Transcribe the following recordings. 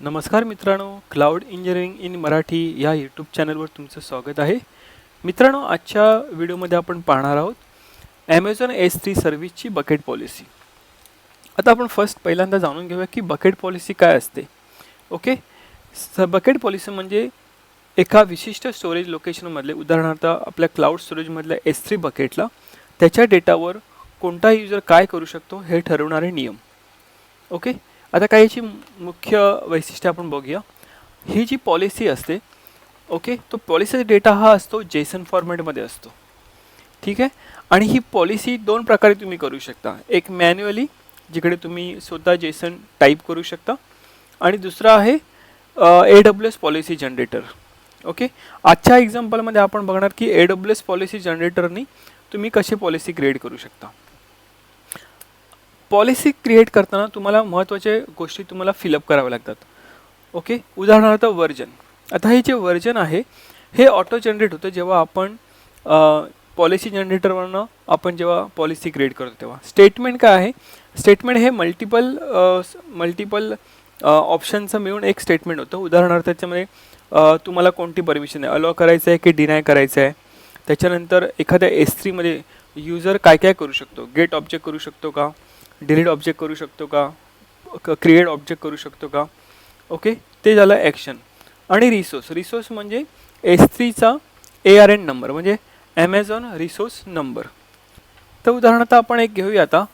नमस्कार मित्रांनो cloud engineering in Marathi या यूट्यूब चॅनलवर तुमचं स्वागत आहे. मित्रांनो आजच्या व्हिडिओमध्ये आपण पाहणार आहोत ॲमेझॉन एस थ्री सर्व्हिसची बकेट पॉलिसी आता आपण फर्स्ट पहिल्यांदा जाणून घेऊया की बकेट पॉलिसी काय असते. ओके स बकेट पॉलिसी म्हणजे एका विशिष्ट स्टोरेज लोकेशनमधले उदाहरणार्थ आपल्या क्लाउड स्टोरेजमधल्या एस थ्री बकेटला त्याच्या डेटावर कोणता युजर काय करू शकतो हे ठरवणारे नियम. ओके आता काही याची मुख्य वैशिष्ट्य आपण बघूया. ही जी पॉलिसी असते ओके तो पॉलिसीचा डेटा हा असतो जेसन फॉर्मॅटमध्ये असतो. ठीक आहे? आणि ही पॉलिसी दोन प्रकारे तुम्ही करू शकता. एक मॅन्युअली जिकडे तुम्ही स्वतः जेसन टाईप करू शकता. आणि दुसरा आहे A W S policy generator okay आजच्या एक्झाम्पलमध्ये आपण बघणार की ए डब्ल्यू एस पॉलिसी जनरेटरनी तुम्ही कशी पॉलिसी क्रिएट करू शकता. पॉलिसी क्रिएट करताना तुम्हाला महत्त्वाच्या गोष्टी तुम्हाला फिलअप कराव्या लागतात. ओके उदाहरणार्थ वर्जन. आता हे जे वर्जन आहे हे ऑटो जनरेट होतं जेव्हा आपण पॉलिसी जनरेटरवरनं आपण जेव्हा पॉलिसी क्रिएट करतो तेव्हा. स्टेटमेंट काय आहे? स्टेटमेंट हे मल्टिपल मल्टिपल ऑप्शनचं मिळून एक स्टेटमेंट होतं. उदाहरणार्थ त्याच्यामध्ये तुम्हाला कोणती परमिशन आहे? अलो करायचं आहे की डिनाय करायचं आहे? त्याच्यानंतर एखाद्या एस थ्रीमध्ये युजर काय काय करू शकतो? गेट ऑब्जेक्ट करू शकतो का? डिलीट ऑब्जेक्ट करू शकतो का? क्रिएट ऑब्जेक्ट करू शकतो का? ओके ते झालं ॲक्शन आणि रिसोर्स रिसोर्स म्हणजे एस थ्रीचा ए आर एन नंबर म्हणजे ॲमेझॉन रिसोर्स नंबर तर उदाहरणार्थ आपण एक घेऊया आता.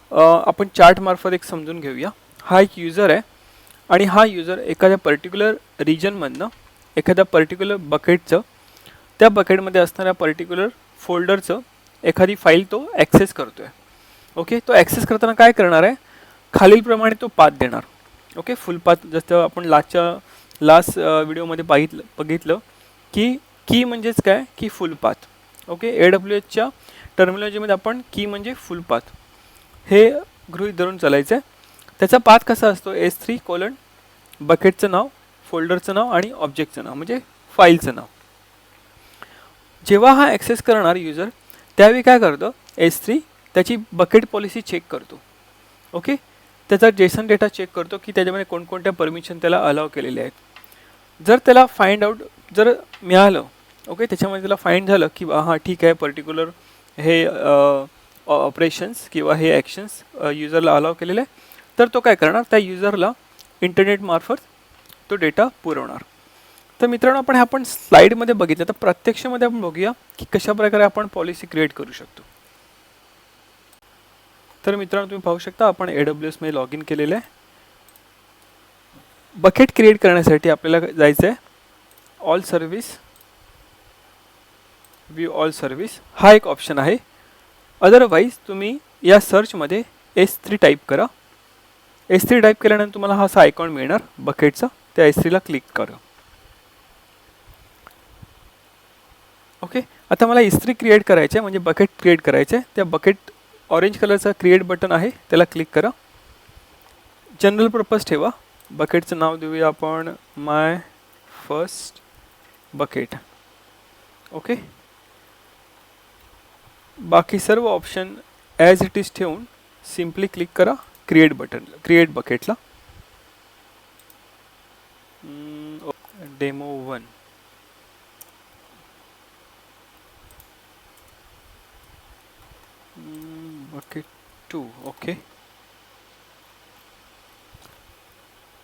आपण चार्टमार्फत एक समजून घेऊया. हा एक युजर आहे आणि हा युजर एखाद्या पर्टिक्युलर रिजनमधनं एखाद्या पर्टिक्युलर बकेटचं त्या बकेटमध्ये असणाऱ्या पर्टिक्युलर फोल्डरचं एखादी फाईल तो ॲक्सेस करतो आहे ओके तो ॲक्सेस करताना काय करणार आहे? खालीलप्रमाणे तो पाथ देणार. ओके फुल पाथ जसं आपण लास्टच्या लास्ट व्हिडिओमध्ये पाहितलं बघितलं की की म्हणजेच काय? Key full path okay A W एचच्या टर्मिनॉलॉजीमध्ये आपण की म्हणजे फुल पाथ हे गृहीत धरून चालायचं आहे त्याचा पाथ कसा असतो? एस थ्री कोलन बकेटचं नाव फोल्डरचं नाव आणि ऑब्जेक्टचं नाव म्हणजे फाईलचं नाव. जेव्हा हा ॲक्सेस करणार युजर त्यावेळी काय करतो? एस थ्री त्याची बकेट पॉलिसी चेक करतो. ओके त्याचा जेसन डेटा चेक करतो की त्याच्यामध्ये कोणकोणत्या परमिशन त्याला अलाव केलेले आहेत. जर त्याला फाइंड आउट जर मिळालं ओके त्याच्यामध्ये त्याला फाईंड झालं की बा हां ठीक आहे पर्टिक्युलर हे ऑपरेशन्स किंवा हे ॲक्शन्स युजरला अलाव केलेले आहे तर तो काय करणार? त्या युजरला इंटरनेटमार्फत तो डेटा पुरवणार. तर मित्रांनो आपण हे आपण स्लाईडमध्ये बघितलं. तर प्रत्यक्षमध्ये आपण बघूया की कशा प्रकारे आपण पॉलिसी क्रिएट करू शकतो. तर मित्रांनो तुम्ही पाहू शकता आपण ए डब्ल्यू एसमध्ये लॉग इन केलेलं आहे. बकेट क्रिएट करण्यासाठी आपल्याला जायचं आहे all service view all service हा एक ऑप्शन आहे. अदरवाईज तुम्ही या सर्चमध्ये एस थ्री टाईप करा. एस थ्री टाईप केल्यानंतर तुम्हाला हा असा आयकॉन मिळणार बकेटचा त्या एस थ्रीला क्लिक करा. ओके आता मला इस्त्री क्रिएट करायचे आहे म्हणजे बकेट क्रिएट करायचे आहे त्या बकेट ऑरेंज कलरचा क्रिएट बटन आहे त्याला क्लिक करा. जनरल पर्पज ठेवा. बकेटचं नाव देऊया आपण माय फर्स्ट बकेट ओके बाकी सर्व ऑप्शन ॲज इट इज ठेवून सिम्पली क्लिक करा create button create बकेटला demo one bucket two okay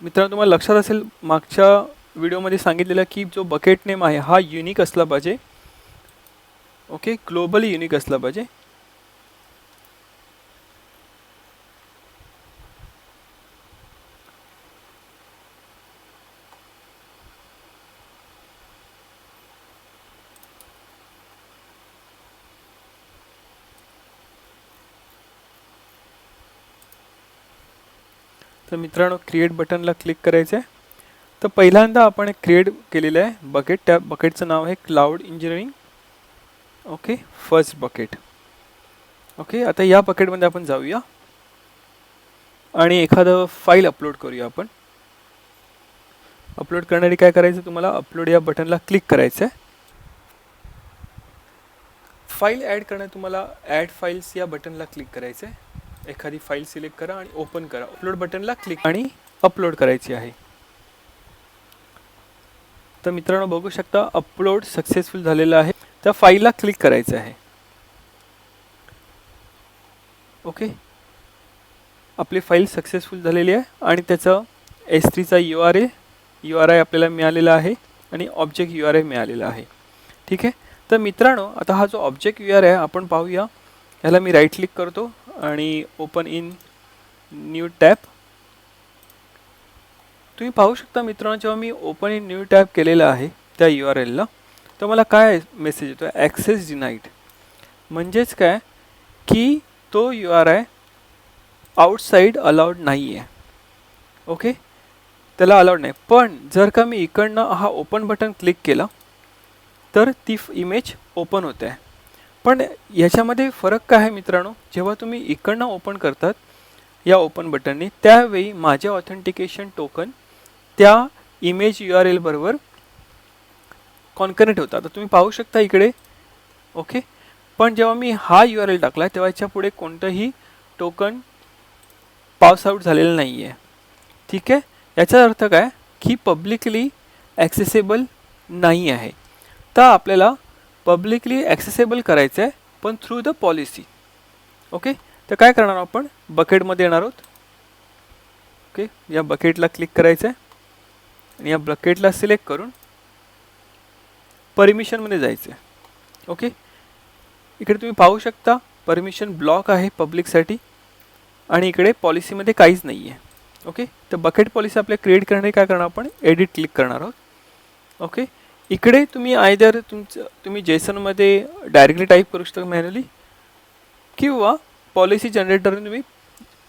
मित्रांनो तुम्हाला लक्षात असेल मागच्या व्हिडिओमध्ये सांगितलेलं की जो बकेट नेम आहे हा युनिक असला पाहिजे. ओके ग्लोबली युनिक असला पाहिजे. तर मित्रांनो क्रिएट बटनला क्लिक करायचं आहे तर पहिल्यांदा आपण एक क्रिएट केलेलं आहे बकेट त्या बकेटचं नाव आहे cloud engineering okay first bucket okay आता या बकेटमध्ये आपण जाऊया. आणि एखादं फाईल अपलोड करूया आपण. अपलोड करण्यासाठी काय करायचं तुम्हाला? अपलोड या बटनला क्लिक करायचं आहे फाईल ॲड करणं तुम्हाला ॲड फाईल्स या बटनला क्लिक करायचं आहे एखादी फाईल सिलेक्ट करा आणि ओपन करा. अपलोड बटनला क्लिक आणि अपलोड करायची आहे. तर मित्रांनो बघू शकता अपलोड सक्सेसफुल झालेलं आहे. त्या फाईलला क्लिक करायचं आहे. ओके? आपली फाईल सक्सेसफुल झालेली आहे आणि त्याचं S थ्रीचा U R A U R I आपल्याला मिळालेला आहे आणि ऑब्जेक्ट यू आर आय मिळालेला आहे. ठीक आहे? तर मित्रांनो आता हा जो ऑब्जेक्ट यू आर आय आपण पाहूया. ह्याला मी राईट क्लिक करतो आणि ओपन इन न्यू टॅप तुम्ही पाहू शकता मित्रांनो जेव्हा मी ओपन इन न्यू टॅब केलेलं आहे त्या यू आर एलला तर मला काय मेसेज येतो ॲक्सेस डिनाईड म्हणजेच काय? की तो U R I outside allowed नाही आहे ओके त्याला अलाउड नाही. पण जर का मी इकडनं हा ओपन बटन क्लिक केला तर ती इमेज ओपन होते. आहे पण याच्यामध्ये फरक काय आहे मित्रांनो? जेव्हा तुम्ही इकडनं ओपन करतात या ओपन बटनने त्यावेळी माझे ऑथेंटिकेशन टोकन त्या इमेज यू आर एल बरोबर कॉन्कनेक्ट होतं. आता तुम्ही पाहू शकता इकडे. ओके पण जेव्हा मी हा यू आर एल टाकला तेव्हा याच्यापुढे कोणतंही टोकन पास आऊट झालेलं नाही आहे ठीक आहे? याचा अर्थ काय? की पब्लिकली ॲक्सेसेबल नाही आहे तर आपल्याला पब्लिकली ॲक्सेसेबल करायचं आहे पण थ्रू द पॉलिसी ओके तर काय करणार आपण? बकेटमध्ये येणार आहोत. ओके या बकेटला क्लिक करायचं आहे आणि या बकेटला सिलेक्ट करून परमिशनमध्ये जायचं आहे ओके इकडे तुम्ही पाहू शकता परमिशन ब्लॉक आहे पब्लिकसाठी आणि इकडे पॉलिसीमध्ये काहीच नाही आहे ओके तर बकेट पॉलिसी आपल्या क्रिएट करणे काय करणार आपण? एडिट क्लिक करणार आहोत. ओके इकडे तुम्ही आयदर तुमचं तुम्ही जेसनमध्ये डायरेक्टली टाईप करू शकता मॅन्युअली किंवा पॉलिसी जनरेटरने तुम्ही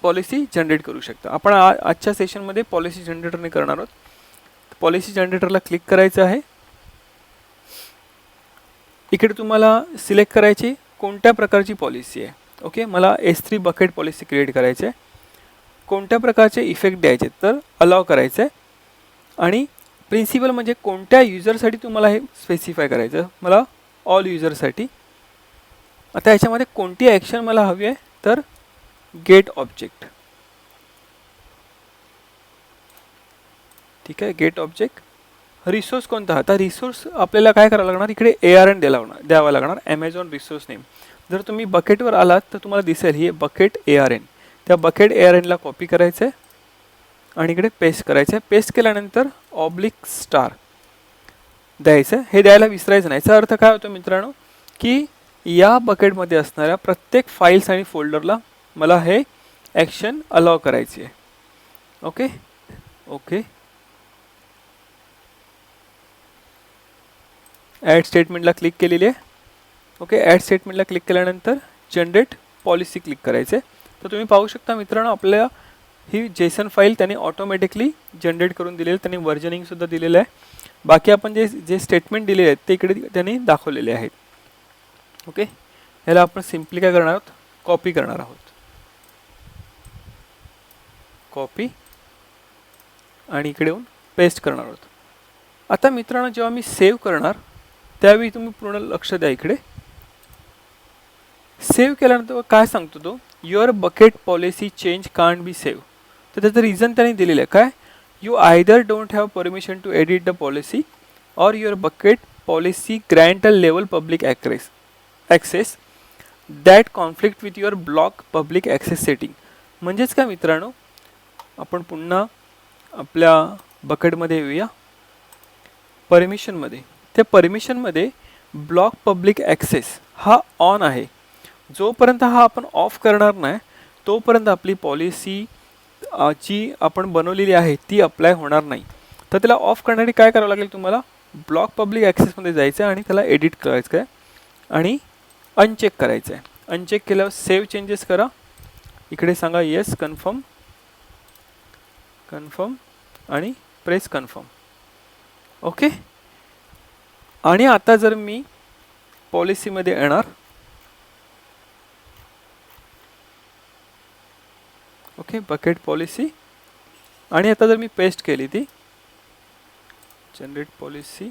पॉलिसी जनरेट करू शकता. आपण आ आजच्या सेशनमध्ये पॉलिसी जनरेटरने करणार आहोत. पॉलिसी जनरेटरला क्लिक करायचं आहे. इकडे तुम्हाला सिलेक्ट करायची कोणत्या प्रकारची पॉलिसी आहे. ओके मला S three bucket policy create करायची आहे कोणत्या प्रकारचे इफेक्ट द्यायचे तर अलाव करायचं आहे आणि प्रिन्सिपल म्हणजे कोणत्या युजरसाठी तुम्हाला हे स्पेसिफाय करायचं? मला ऑल युजरसाठी आता याच्यामध्ये कोणती ॲक्शन मला हवी आहे? तर गेट ऑब्जेक्ट ठीक आहे गेट ऑब्जेक्ट रिसोर्स कोणता? आता रिसोर्स आपल्याला काय करावं लागणार? इकडे ए आर एन द्यायला लागणार द्यावा लागणार. ॲमेझॉन रिसोर्स नेम जर तुम्ही बकेटवर आलात तर तुम्हाला दिसेल हे बकेट ए आर एन त्या बकेट ए आर एनला कॉपी करायचं आहे आणि इकडे पेस्ट करायचं आहे पेस्ट केल्यानंतर ऑब्लिक स्टार द्यायचं. आहे हे द्यायला विसरायचं नाही. याचा अर्थ काय होतो मित्रांनो? की या बकेटमध्ये असणाऱ्या प्रत्येक फाईल्स आणि फोल्डरला मला हे ॲक्शन अलाव करायची आहे ओके ओके ॲड स्टेटमेंटला क्लिक केलेली आहे. ओके ॲड स्टेटमेंटला क्लिक केल्यानंतर जनरेट पॉलिसी क्लिक करायचे तर तुम्ही पाहू शकता मित्रांनो आपल्या ही जेसन फाईल त्याने ऑटोमॅटिकली जनरेट करून दिलेली आहे. त्यांनी वर्जनिंगसुद्धा दिलेलं आहे. बाकी आपण जे जे स्टेटमेंट दिलेले आहेत ते इकडे त्यांनी दाखवलेले आहेत. ओके ह्याला आपण सिम्पली काय करणार आहोत. कॉपी करणार आहोत. कॉपी आणि इकडे येऊन पेस्ट करणार आहोत. आता मित्रांनो जेव्हा मी सेव्ह करणार त्यावेळी तुम्ही पूर्ण लक्ष द्या इकडे. सेव्ह केल्यानंतर काय सांगतो तो? Your bucket policy change can't be save तर त्याचं रिझन त्यांनी दिलेलं आहे. काय? You either don't have permission to edit the policy or your bucket policy grant a level public access access that conflict with your block public access setting म्हणजेच काय मित्रांनो? आपण पुन्हा आपल्या बकेटमध्ये येऊया. परमिशनमध्ये त्या परमिशनमध्ये ब्लॉक पब्लिक ॲक्सेस हा ऑन आहे. जोपर्यंत हा आपण ऑफ करणार नाही तोपर्यंत आपली पॉलिसी जी आपण बनवलेली आहे ती अप्लाय होणार नाही. तर त्याला ऑफ करण्यासाठी काय करावं लागेल तुम्हाला? ब्लॉक पब्लिक ॲक्सेसमध्ये जायचं आहे आणि त्याला एडिट करायचं आहे आणि अनचेक करायचं आहे अनचेक केल्यावर सेव्ह चेंजेस करा. इकडे सांगा येस कन्फर्म कन्फर्म आणि प्रेस कन्फर्म ओके आणि आता जर मी पॉलिसीमध्ये येणार ओके बकेट पॉलिसी आणि आता जर मी पेस्ट केली ती जनरेट पॉलिसी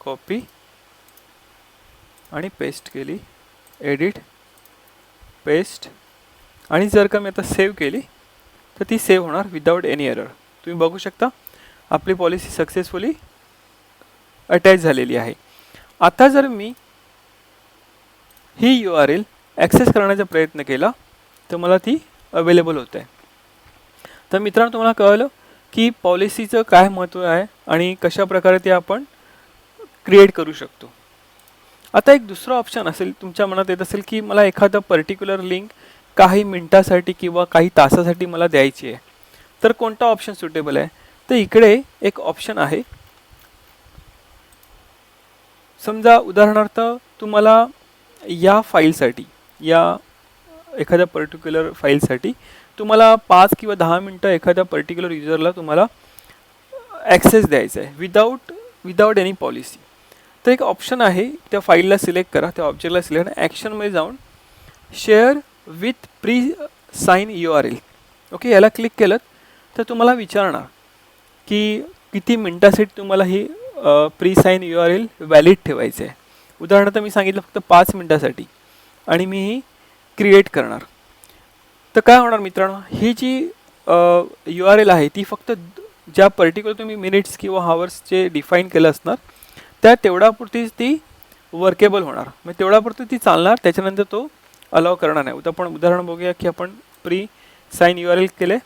कॉपी आणि पेस्ट केली एडिट पेस्ट आणि जर का मी आता सेव्ह केली तर ती सेव्ह होणार विदाऊट एनी एरर तुम्ही बघू शकता आपली पॉलिसी सक्सेसफुली अटॅच झालेली आहे. आता जर मी ही यू आर एल ॲक्सेस करण्याचा प्रयत्न केला तर मला ती अवेलेबल होत आहे तर मित्रांनो तुम्हाला कळलं की पॉलिसीचं काय महत्त्व आहे आणि कशा प्रकारे ते आपण क्रिएट करू शकतो. आता एक दुसरं ऑप्शन असेल तुमच्या मनात येत असेल की मला एखादं पर्टिक्युलर लिंक काही मिनटासाठी किंवा काही तासासाठी मला द्यायची आहे. तर कोणता ऑप्शन सुटेबल आहे? तर इकडे एक ऑप्शन आहे. समजा उदाहरणार्थ तुम्हाला या फाईलसाठी या एखाद्या पर्टिक्युलर फाईलसाठी तुम्हाला पाच किंवा दहा मिनटं एखाद्या पर्टिक्युलर युजरला तुम्हाला ॲक्सेस द्यायचा आहे विदाऊट विदाऊट एनी पॉलिसी तर एक ऑप्शन आहे त्या फाईलला सिलेक्ट करा त्या ऑब्जेक्टला सिलेक्ट करा ॲक्शनमध्ये जाऊन share with pre sign U R L okay याला क्लिक केलं तर तुम्हाला विचारणार की किती मिनटासाठी तुम्हाला ही pre sign U R L valid ठेवायचं आहे उदाहरणार्थ मी सांगितलं फक्त पाच मिनटासाठी. आणि मी ही क्रिएट करणार. तर काय होणार मित्रांनो? ही जी यू आर एल आहे ती फक्त ज्या पर्टिक्युलर तुम्ही मिनिट्स किंवा हावर्सचे डिफाईन केलं असणार त्या तेवढ्यापुरतीच ती वर्केबल होणार. मग तेवढ्यापुरती ती चालणार त्याच्यानंतर तो अलाव करणार नाही. उद्या आपण उदाहरण बघूया की आपण pre sign U R L केले.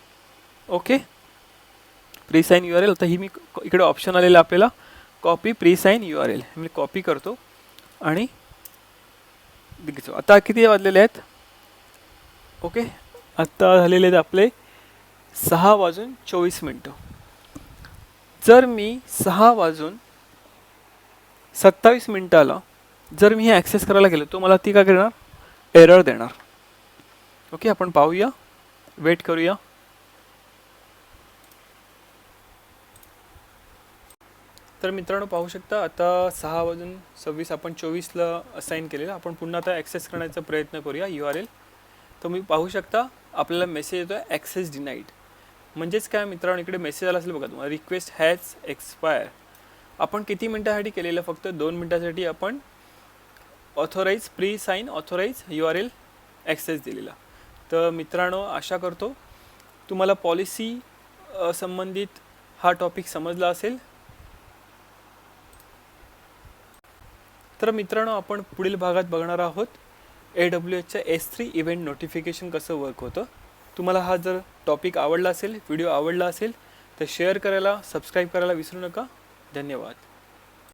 Okay pre sign U R L आता ही मी इकडे ऑप्शन आलेलं आपल्याला. Copy pre sign U R L मी कॉपी करतो. आणि आता किती वाजलेले आहेत? ओके? आत्ता झालेले आहेत आपले सहा वाजून चोवीस मिनटं. जर मी सहा वाजून सत्तावीस मिनटाला जर मी हे ॲक्सेस करायला गेलो तो मला ती काय करणार? एरर देणार. ओके आपण पाहूया. वेट करूया. तर मित्रांनो पाहू शकता आता सहा वाजून सव्वीस आपण चोवीसला असाईन केलेलं. आपण पुन्हा आता ॲक्सेस करण्याचा प्रयत्न करूया यू आर एल तुम्ही पाहू शकता आपल्याला मेसेज येतो आहे ॲक्सेस डिनाईड म्हणजेच काय मित्रांनो इकडे मेसेज आला असेल बघा तुम्हाला. रिक्वेस्ट हॅज एक्सपायर आपण किती मिनटासाठी केलेलं? फक्त दोन मिनटासाठी आपण authorize pre sign authorize U R L access दिलेला. तर मित्रांनो आशा करतो तुम्हाला पॉलिसी संबंधित हा टॉपिक समजला असेल. तर मित्रांनो आपण पुढील भागात बघणार आहोत. ए डब्ल्यू एचच्या एस थ्री इव्हेंट नोटिफिकेशन कसं वर्क होतं? तुम्हाला हा जर टॉपिक आवडला असेल व्हिडिओ आवडला असेल तर शेअर करायला सबस्क्राईब करायला विसरू नका. धन्यवाद.